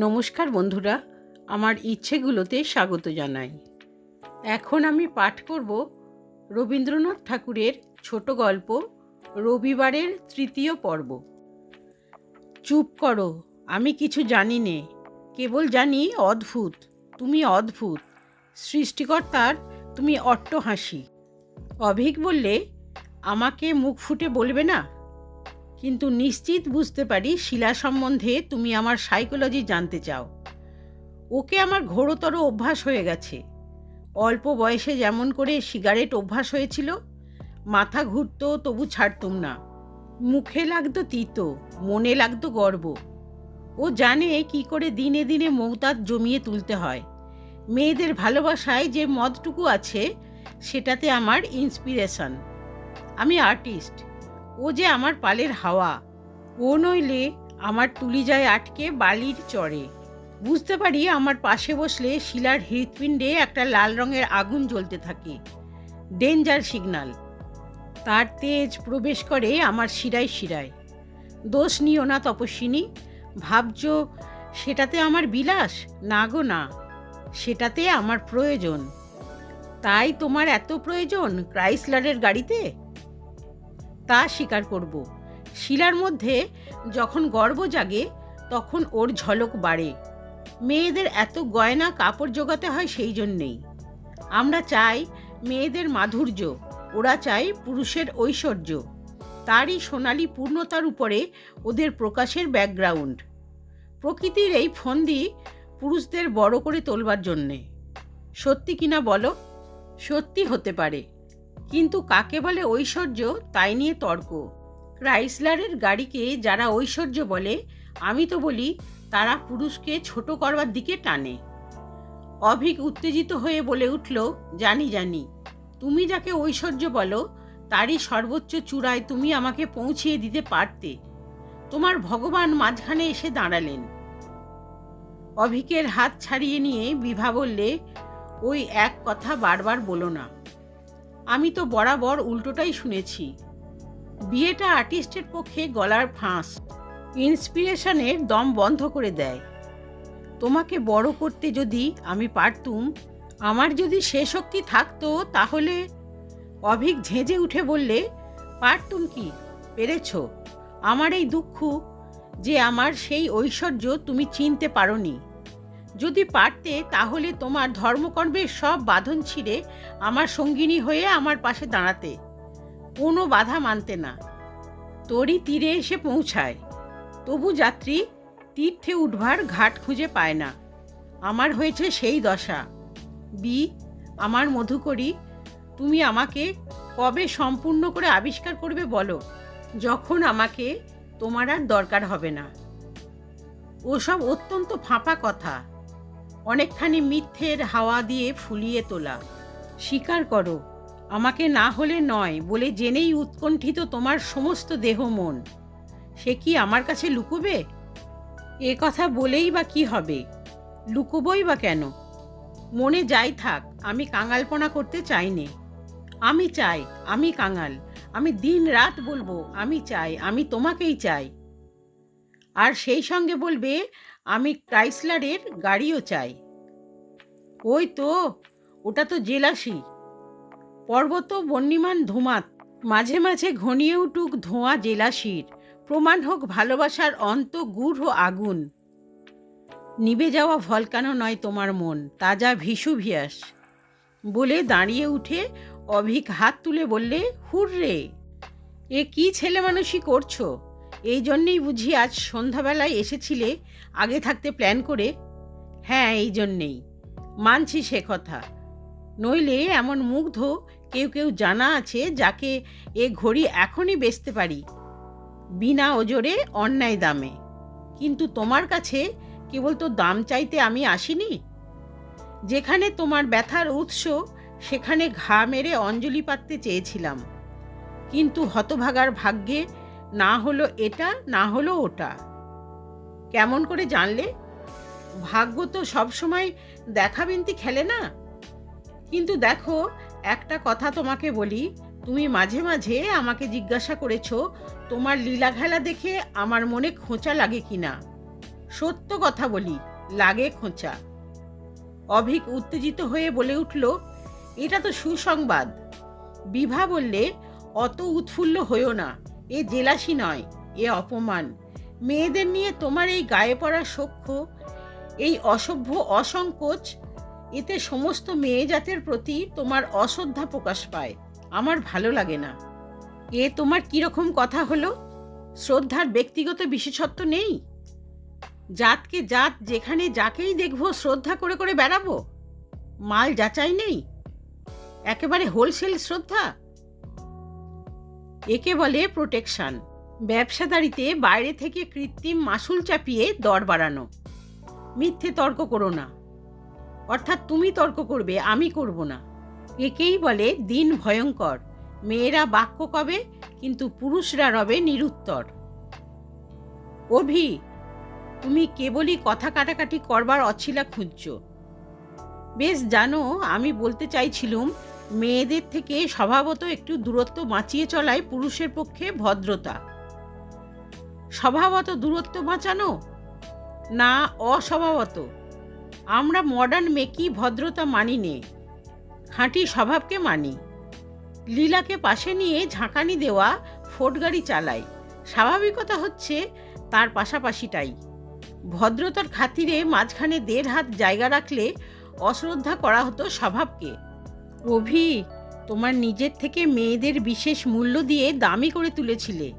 নমস্কার বন্ধুরা, আমার ইচ্ছেগুলোতে স্বাগত জানাই। এখন আমি পাঠ করব রবীন্দ্রনাথ ঠাকুরের ছোট গল্প, রবিবারের তৃতীয় পর্ব। চুপ করো, আমি কিছু জানি নে, কেবল জানি অদ্ভুত, তুমি অদ্ভুত, সৃষ্টিকর্তার তুমি অট্ট হাসি অভিক বললে, আমাকে মুখ ফুটে বলবে না? কিন্তু নিশ্চিত বুঝতে পারি শিলা সম্বন্ধে তুমি আমার সাইকোলজি জানতে চাও। ওকে আমার ঘোরতর অভ্যাস হয়ে গেছে। অল্প বয়সে যেমন করে সিগারেট অভ্যাস হয়েছিল, মাথা ঘুরতো, তবু ছাড়তুম না। মুখে লাগতো তিতো, মনে লাগতো গর্ব। ও জানে কি করে দিনে দিনে মৌতাত জমিয়ে তুলতে হয়। মেয়েদের ভালোবাসায় যে মদটুকু আছে, সেটাতে আমার ইন্সপিরেশন আমি আর্টিস্ট ও যে আমার পালের হাওয়া। ও নইলে আমার তুলি যায় আটকে বালির চড়ে বুঝতে পারি আমার পাশে বসলে শিলার হৃৎপিণ্ডে একটা লাল রঙের আগুন জ্বলতে থাকে। Danger signal. তার তেজ প্রবেশ করে আমার শিরায় শিরায়। দোষ নিও না তপস্বিনী। ভাবছ সেটাতে আমার বিলাস? না গো না। সেটাতে আমার প্রয়োজন। তাই তোমার এত প্রয়োজন ক্রাইসলারের গাড়িতে? তা স্বীকার করব। শিলার মধ্যে যখন গর্ব জাগে, তখন ওর ঝলক বাড়ে। মেয়েদের এত গয়না কাপড় জোগাতে হয় সেই জন্যেই। আমরা চাই মেয়েদের মাধুর্য, ওরা চাই পুরুষের ঐশ্বর্য। তারই সোনালি পূর্ণতার উপরে ওদের প্রকাশের ব্যাকগ্রাউন্ড। প্রকৃতির এই ফন্দি পুরুষদের বড় করে তোলবার জন্যে। সত্যি কিনা বলো? সত্যি হতে পারে। কিন্তু কাকে বলে ঐশ্বর্য তাই নিয়ে তর্ক। ক্রাইসলারের গাড়িকে যারা ঐশ্বর্য বলে, আমি তো বলি তারা পুরুষকে ছোট করবার দিকে টানে। অভিক উত্তেজিত হয়ে বলে উঠল, জানি জানি। তুমি যাকে ঐশ্বর্য বলো, তারই সর্বোচ্চ চূড়ায় তুমি আমাকে পৌঁছিয়ে দিতে পারতে। তোমার ভগবান মাঝখানে এসে দাঁড়ালেন। অভিকের হাত ছাড়িয়ে নিয়ে বিভা বললে, ওই এক কথা বারবার বলো না। আমি তো বরাবর উল্টোটাই শুনেছি। বিয়েটা আর্টিস্টের পক্ষে গলার ফাঁস। ইন্সপিরেশনের দম বন্ধ করে দেয়। তোমাকে বড় করতে যদি আমি পারতুম, আমার যদি সে শক্তি থাকতো তাহলে অভিক ঝেঁঝে উঠে বললে, পারতুম কি? পেরেছ? আমার এই দুঃখ যে আমার সেই ঐশ্বর্য তুমি চিনতে পারোনি। যদি পারতে, তাহলে তোমার ধর্মকর্মের সব বাঁধন ছিঁড়ে আমার সঙ্গিনী হয়ে আমার পাশে দাঁড়াতে। কোনো বাধা মানতে না। তোরই তীরে এসে পৌঁছায়। তবু যাত্রী তীর্থে উঠবার ঘাট খুঁজে পায় না। আমার হয়েছে সেই দশা। বি, আমার মধুকরী, তুমি আমাকে কবে সম্পূর্ণ করে আবিষ্কার করবে বলো, যখন আমাকে তোমার আর দরকার হবে না। ওসব অত্যন্ত ফাঁপা কথা। অনেকখানি মিথ্যের হাওয়া দিয়ে ফুলিয়ে তোলা। স্বীকার করো, আমাকে না হলে নয় বলে জেনেই উৎকণ্ঠিত তোমার সমস্ত দেহ মন। সে কি আমার কাছে লুকোবে? এ কথা বলেই বা কি হবে? লুকোবই বা কেন? মনে যাই থাক, আমি কাঙালপনা করতে চাই নে। আমি চাই, আমি কাঙাল, আমি দিন রাত বলব, আমি চাই, আমি তোমাকেই চাই। আর সেই সঙ্গে বলবে আমি ক্রাইসলারের গাড়িও চাই। ওই তো, ওটা তো জেলাসি পর্বত বন্যিমান ধুমাত, মাঝে মাঝে ঘনিয়ে উঠুক ধোঁয়া জেলাসির প্রমাণ হোক ভালোবাসার অন্ত, গূঢ় আগুন। নিবে যাওয়া ভলকানো নয় তোমার মন, তাজা ভিসুভিয়াস বলে দাঁড়িয়ে উঠে অভিক হাত তুলে বললে, হুররে, এ কি ছেলে মানুষই করছ? এই জন্যেই বুঝি আজ সন্ধ্যাবেলায় এসেছিলে, আগে থাকতে প্ল্যান করে? হ্যাঁ এই জন্যেই। মানছি সে কথা। নইলে এমন মুগ্ধ কেউ কেউ জানা আছে যাকে এ ঘড়ি এখনই বেচতে পারি, বিনা ওজোরে অন্যায় দামে। কিন্তু তোমার কাছে কেবল তো দাম চাইতে আমি আসিনি? যেখানে তোমার ব্যথার উৎস, সেখানে ঘা মেরে অঞ্জলি পাততে চেয়েছিলাম। কিন্তু হতভাগার ভাগ্যে না হলো এটা, না হলো ওটা। কেমন করে জানলে? ভাগ্য তো সবসময় দেখাবিন্তি খেলে না। কিন্তু দেখো, একটা কথা তোমাকে বলি, তুমি মাঝে মাঝে আমাকে জিজ্ঞাসা করেছ, তোমার লীলা খেলা দেখে আমার মনে খোঁচা লাগে কি না সত্য কথা বলি, লাগে খোঁচা। অভিক উত্তেজিত হয়ে বলে উঠল, এটা তো সুসংবাদ। বিভা বললে, অত উৎফুল্ল হইও না। এ জেলাসি নয়, এ অপমান। মেয়েদের নিয়ে তোমার এই গায়ে পড়া সখ্য, এই অসভ্য অসংকোচ, এতে সমস্ত মেয়ে জাতের প্রতি তোমার অশ্রদ্ধা প্রকাশ পায়। আমার ভালো লাগে না। এ তোমার কীরকম কথা হলো? শ্রদ্ধার ব্যক্তিগত বিশেষত্ব নেই? জাতকে জাত যেখানে যাকেই দেখব শ্রদ্ধা করে করে বেড়াবো? মাল যাচাই নেই? একেবারে হোলসেল শ্রদ্ধা? একে বলে প্রোটেকশন। ব্যবসাদারিতে বাইরে থেকে কৃত্রিম মাসুল চাপিয়ে দর বাড়ানো। মিথ্যে তর্ক করো না। অর্থাৎ তুমি তর্ক করবে, আমি করব না। একেই বলে দিন ভয়ঙ্কর। মেয়েরা বাক্য কবে, কিন্তু পুরুষরা রবে নিরুত্তর। অভি, তুমি কেবলই কথা কাটাকাটি করবার অছিলা খুঁজছ। বেশ জানো, আমি বলতে চাইছিলুম মেয়েদের থেকে স্বভাবত একটু দূরত্ব বাঁচিয়ে চলাই পুরুষের পক্ষে ভদ্রতা। স্বভাবত দূরত্ব বাঁচানো? না, অস্বভাবত। আমরা মডার্ন মেকি ভদ্রতা মানি নে। খাঁটি স্বভাবকে মানি। লীলাকে পাশে নিয়ে ঝাঁকানি দেওয়া ফোট গাড়ি চালায়। স্বাভাবিকতা হচ্ছে তার পাশাপাশিটাই। ভদ্রতার খাতিরে মাঝখানে দেড় হাত জায়গা রাখলে অশ্রদ্ধা করা হতো স্বভাবকে। অভি, তোমার নিজের থেকে মেয়েদের বিশেষ মূল্য দিয়ে দামি করে তুলেছিলে।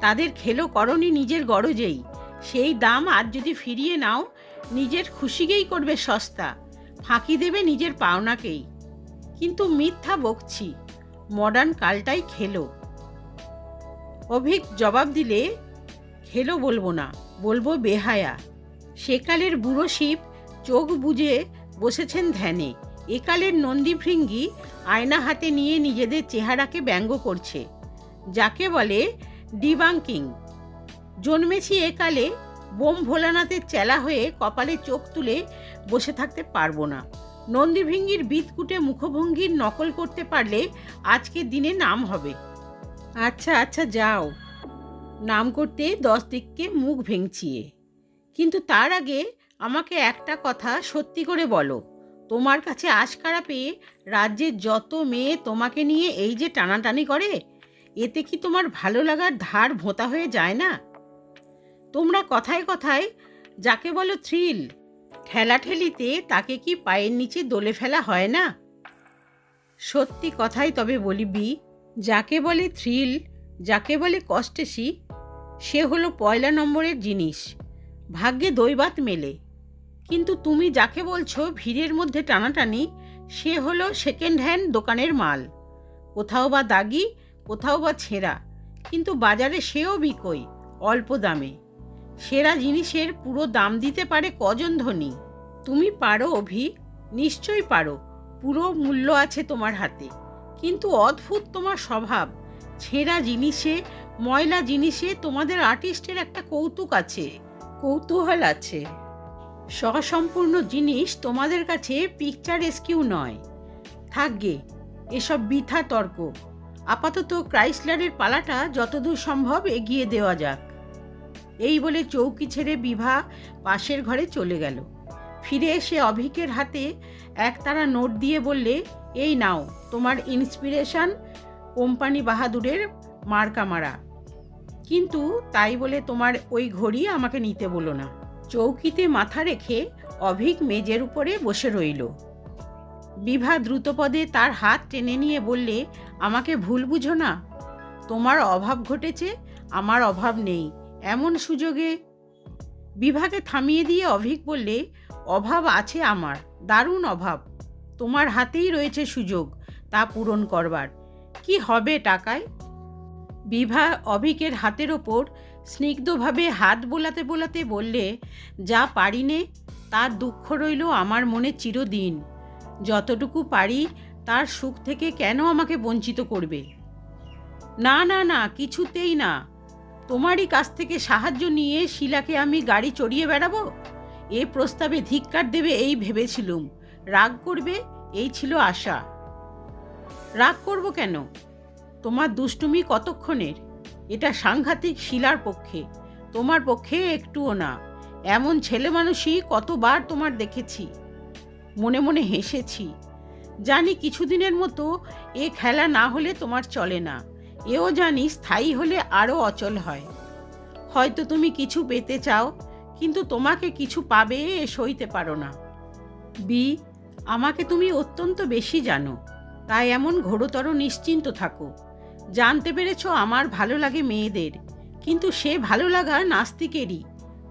তাদের খেলো করনি নিজের গরজেই। সেই দাম আজ যদি ফিরিয়ে নাও, নিজের খুশিকেই করবে সস্তা। ফাঁকি দেবে নিজের পাওনাকেই। কিন্তু মিথ্যা বকছি মডার্ন কালটাই খেলো। অভিক জবাব দিলে, খেলো বলব না, বলব বেহায়া। সেকালের বুড়ো শিব চোখ বুজে বসেছেন ধ্যানে। একালের নন্দীভৃঙ্গি আয়না হাতে নিয়ে নিজেদের চেহারাকে ব্যঙ্গ করছে। যাকে বলে ডিবাঙ্কিং জন্মেছি একালে, বোম ভোলানাথের চেলা হয়ে কপালে চোখ তুলে বসে থাকতে পারব না। নন্দীভৃঙ্গির বিদকুটে মুখভঙ্গির নকল করতে পারলে আজকের দিনে নাম হবে। আচ্ছা আচ্ছা যাও। নাম করতে দশ দিককে মুখ ভেঙচিয়ে। কিন্তু তার আগে আমাকে একটা কথা সত্যি করে বলো। তোমার কাছে আশকারা পেয়ে রাজ্যের যত মেয়ে তোমাকে নিয়ে এই যে টানাটানি করে, এতে কি তোমার ভালো লাগার ধার ভোঁতা হয়ে যায় না? তোমরা কথায় কথায় যাকে বলো থ্রিল, ঠেলাঠেলিতে তাকে কি পায়ের নিচে দোলে ফেলা হয় না? সত্যি কথাই তবে বলিবি, যাকে বলে থ্রিল, যাকে বলে কষ্টেসি সে হলো পয়লা নম্বরের জিনিস, ভাগ্যে দৈবাত মেলে। কিন্তু তুমি যাকে বলছো ভিড়ের মধ্যে টানাটানি, সে হলো সেকেন্ড হ্যান্ড দোকানের মাল। কোথাও বা দাগি, কোথাও বা ছেঁড়া, কিন্তু বাজারে সেও বিকই, অল্প দামে। সেরা জিনিসের পুরো দাম দিতে পারে কজন ধনী? তুমি পারো অভি, নিশ্চয়ই পারো, পুরো মূল্য আছে তোমার হাতে। কিন্তু অদ্ভুত তোমার স্বভাব। ছেঁড়া জিনিসে, ময়লা জিনিসে তোমাদের আর্টিস্টের একটা কৌতুক আছে, কৌতূহল আছে। স্বসম্পূর্ণ জিনিস তোমাদের কাছে পিকচার রেস্কিউ নয়। থাকবে এসব বৃথা তর্ক। আপাতত ক্রাইসলারের পালাটা যতদূর সম্ভব এগিয়ে দেওয়া যাক। এই বলে চৌকি ছেড়ে বিভা পাশের ঘরে চলে গেল। ফিরে এসে অভিকের হাতে একতারা নোট দিয়ে বললে, এই নাও, তোমার ইন্সপিরেশন কোম্পানি বাহাদুরের মার্কা মারা। কিন্তু তাই বলে তোমার ওই ঘড়ি আমাকে নিতে বলো না। চৌকিতে মাথা রেখে অভিক মেজের উপরে বসে রইল। বিভা দ্রুতপদে তার হাত টেনে নিয়ে বললে, আমাকে ভুল বুঝো না। তোমার অভাব ঘটেছে, আমার অভাব নেই। এমন সুযোগে বিভাকে থামিয়ে দিয়ে অভিক বললে, অভাব আছে আমার, দারুণ অভাব। তোমার হাতেই রয়েছে সুযোগ, তা পূরণ করবার। কি হবে টাকায়? বিভা অভিকের হাতের ওপর স্নিগ্ধভাবে হাত বোলাতে বোলাতে বললে, যা পারি নে তার দুঃখ রইল আমার মনে চিরদিন। যতটুকু পারি, তার সুখ থেকে কেন আমাকে বঞ্চিত করবে? না না না, কিছুতেই না। তোমারই কাছ থেকে সাহায্য নিয়ে শিলাকে আমি গাড়ি চড়িয়ে বেড়াবো? এ প্রস্তাবে ধিক্কার দেবে এই ভেবেছিলুম। রাগ করবে, এই ছিল আশা। রাগ করব কেন? তোমার দুষ্টুমি কতক্ষণের? এটা সাংঘাতিক শিলার পক্ষে। তোমার পক্ষে একটুও না। এমন ছেলে মানুষই কতবার তোমার দেখেছি। মনে মনে হেসেছি। জানি কিছুদিনের মতো এ খেলা না হলে তোমার চলে না। এও জানি স্থায়ী হলে আরও অচল হয়। হয়তো তুমি কিছু পেতে চাও, কিন্তু তোমাকে কিছু পাবে এ সইতে পারো না। বি, আমাকে তুমি অত্যন্ত বেশি জানো। তাই এমন ঘোরতর নিশ্চিন্ত থাকো। জানতে পেরেছ আমার ভালো লাগে মেয়েদের, কিন্তু সে ভালো লাগা নাস্তিকেরই,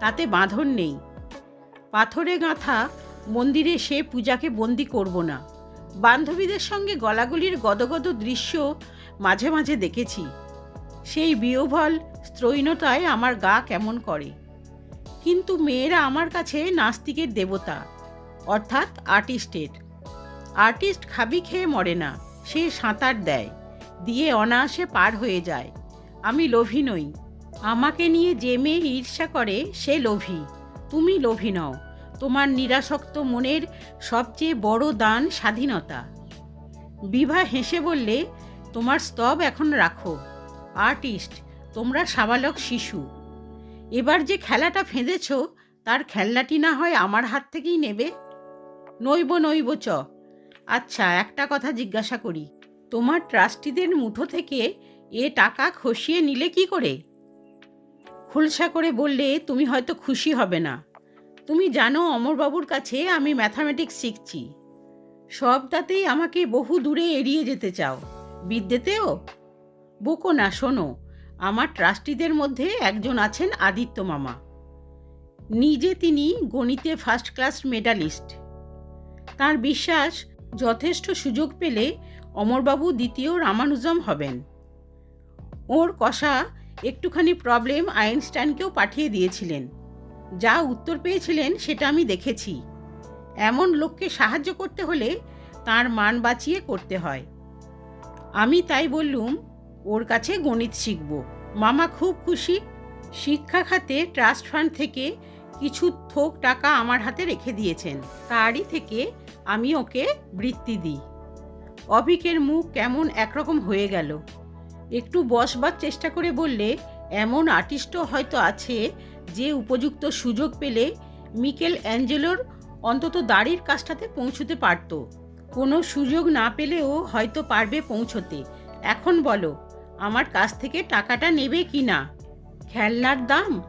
তাতে বাঁধন নেই। পাথরে গাঁথা মন্দিরে সে পূজাকে বন্দি করব না। বান্ধবীদের সঙ্গে গলাগলির গদগদ দৃশ্য মাঝে মাঝে দেখেছি। সেই বিয়োভল স্ত্রৈণতায় আমার গা কেমন করে। কিন্তু মেয়েরা আমার কাছে নাস্তিকের দেবতা, অর্থাৎ আর্টিস্টের। আর্টিস্ট খাবি খেয়ে মরে না, সে সাঁতার দেয়। দিয়ে অনায়াসে পার হয়ে যায়। আমি লোভী নই। আমাকে নিয়ে যে মেয়ে ঈর্ষা করে, সে লোভী। তুমি লোভী নও। তোমার নিরাসক্ত মনের সবচেয়ে বড় দান স্বাধীনতা। বিভা হেসে বললে, তোমার স্তব এখন রাখো। আর্টিস্ট, তোমরা সাবালক শিশু। এবার যে খেলাটা ফেঁদেছ, তার খেলনাটি না হয় আমার হাত থেকেই নেবে? নইব নইব, চ। আচ্ছা একটা কথা জিজ্ঞাসা করি। তোমার ট্রাস্টিদের মুঠো থেকে এ টাকা খসিয়ে নিলে কি করে? খুলসা করে বললে, তুমি হয়তো খুশি হবে না। তুমি জানো অমরবাবুর কাছে আমি ম্যাথামেটিক্স শিখছি। সবটাতেই আমাকে বহু দূরে এড়িয়ে যেতে চাও। বিদ্যেতেও? বোকো না, শোনো, আমার ট্রাস্টিদের মধ্যে একজন আছেন আদিত্য মামা। নিজে তিনি গণিতে ফার্স্ট ক্লাস মেডালিস্ট তার বিশ্বাস, যথেষ্ট সুযোগ পেলে অমরবাবু দ্বিতীয় রামানুজম হবেন। ওর কষা একটুখানি প্রবলেম আইনস্টাইনকেও পাঠিয়ে দিয়েছিলেন। যা উত্তর পেয়েছিলেন সেটা আমি দেখেছি। এমন লোককে সাহায্য করতে হলে তার মান বাঁচিয়ে করতে হয়। আমি তাই বললুম, ওর কাছে গণিত শিখব। মামা খুব খুশি। শিক্ষা খাতে ট্রাস্ট ফান্ড থেকে কিছু থোক টাকা আমার হাতে রেখে দিয়েছেন। তারই থেকে আমি ওকে বৃত্তি দিই। অভিকের মুখ কেমন একরকম হয়ে গেল। একটু বসবার চেষ্টা করে বললে, এমন আর্টিস্টও হয়তো আছে যে উপযুক্ত সুযোগ পেলে মিকেল অ্যাঞ্জেলোর অন্তত দাড়ির কাজটাতে পৌঁছতে পারত। কোনো সুযোগ না পেলেও হয়তো পারবে পৌঁছতে। এখন বলো, আমার কাছ থেকে টাকাটা নেবে কি না? খেলনার দাম